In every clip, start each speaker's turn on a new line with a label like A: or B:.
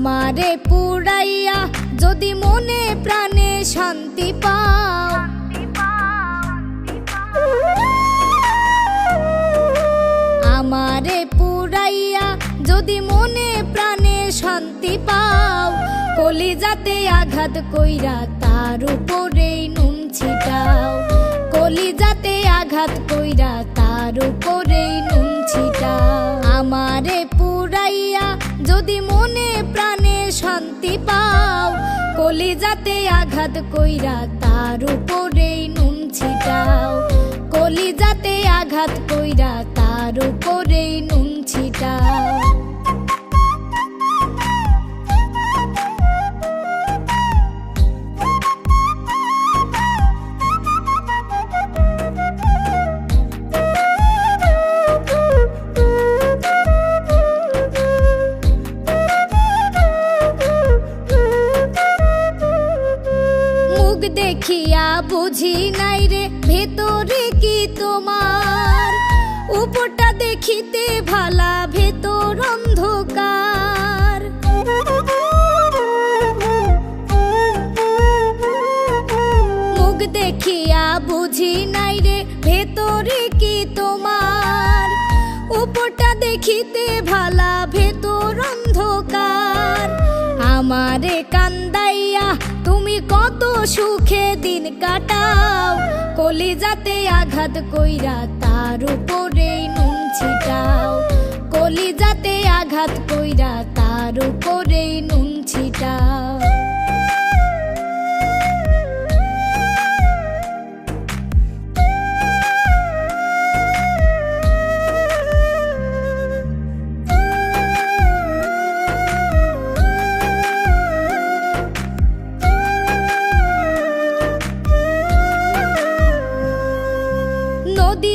A: আমারে পুরাইয়া যদি মনে প্রাণে শান্তি পাও। আমারে পুরাইয়া যদি মনে প্রাণে শান্তি পাও, কলিজাতে আঘাত কইরা তার উপরেই নুন ছিটাও। কলিজাতে আঘাত কইরা তার উপরেই নুন ছিটাও। আমারে পুরাইয়া যদি মনে প্রাণ শান্তি পাও। কলিজাতে আঘাত কইরা তার উপরেই নুন ছিটাও। কলিজাতে আঘাত কইরা তার উপরেই নুন ছিটাও। মুখ দেখিয়া বুঝি নাই রে, ভেতরে কি তোমার? উপরটা দেখিতে ভালা, ভেতর অন্ধকার। মুখ দেখিয়া বুঝি নাই রে, ভেতরে কি তোমার? উপরটা দেখিতে ভালা, ভেতর অন্ধকার। আমারে কান্দাইয়া তুমি কত সুখে দিন কাটাও, কলিজাতে আঘাত কইরা তার উপরেই নুন ছিটাও। কলিজাতে আঘাত কইরা তার উপরেই নুন ছিটাও।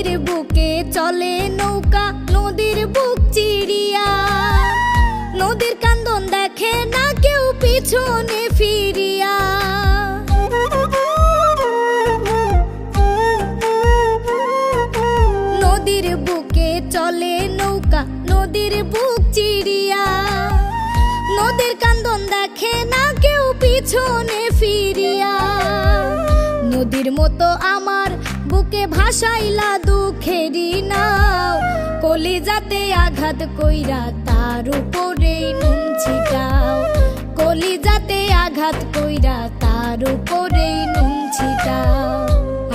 A: নদীর বুকে চলে নৌকা, নদীর বুক চিড়িয়া। নদীর কান্দন দেখে না কেউ পিছনে ফিরিয়া। নদীর বুকে চলে নৌকা, নদীর বুক চিড়িয়া। নদীর কান্দন দেখে না কেউ পিছনে ফিরিয়া। নদীর মতো আমার বুকে ভাসাইলা দুঃখেরই নাও। কলিজাতে আঘাত কইরা তার উপরেই নুন ছিটাও। কলিজাতে আঘাত কইরা তার উপরেই নুন ছিটাও।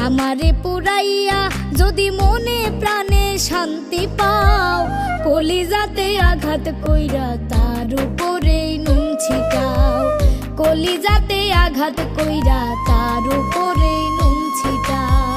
A: আমারে পুরাইয়া যদি মনে প্রাণে শান্তি পাও, কলিজাতে আঘাত কইরা তার উপরেই নুন ছিটাও। কলিজাতে আঘাত কইরা তার উপরেই নুন ছিটাও।